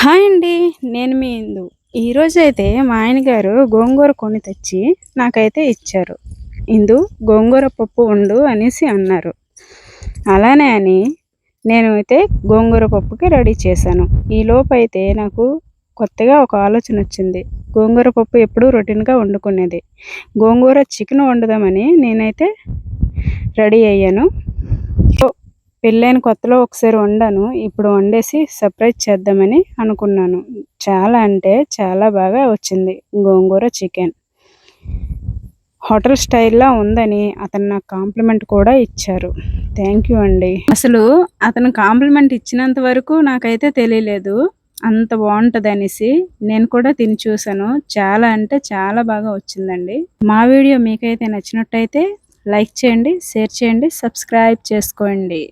Hi అండి నేను మీ ఇందు. ఈరోజు అయితే మా ఆయన గారు గోంగూర కొని తెచ్చి నాకైతే ఇచ్చారు. ఇందు గోంగూర పప్పు వండు అనేసి అన్నారు. అలానే అని నేను అయితే గోంగూర పప్పుకి రెడీ చేశాను. ఈలోపు అయితే నాకు కొత్తగా ఒక ఆలోచన వచ్చింది. గోంగూర పప్పు ఎప్పుడూ రొటీన్గా వండుకునేది. గోంగూర చికెన్ వండుదామని నేనైతే రెడీ అయ్యాను. పెళ్ళైన కొత్తలో ఒకసారి వండాను. ఇప్పుడు వండేసి సర్ప్రైజ్ చేద్దామని అనుకున్నాను. చాలా అంటే చాలా బాగా వచ్చింది. గోంగూర చికెన్. హోటల్ స్టైల్లో ఉందని అతను నాకు కాంప్లిమెంట్ కూడా ఇచ్చారు. థ్యాంక్ యూ అండి. అసలు అతను కాంప్లిమెంట్ ఇచ్చినంత వరకు నాకైతే తెలియలేదు. అంత బాగుంటుంది అనేసి నేను కూడా తిని చూశాను. చాలా అంటే చాలా బాగా వచ్చిందండి. మా వీడియో మీకైతే నచ్చినట్టయితే లైక్ చేయండి షేర్ చేయండి సబ్స్క్రైబ్ చేసుకోండి.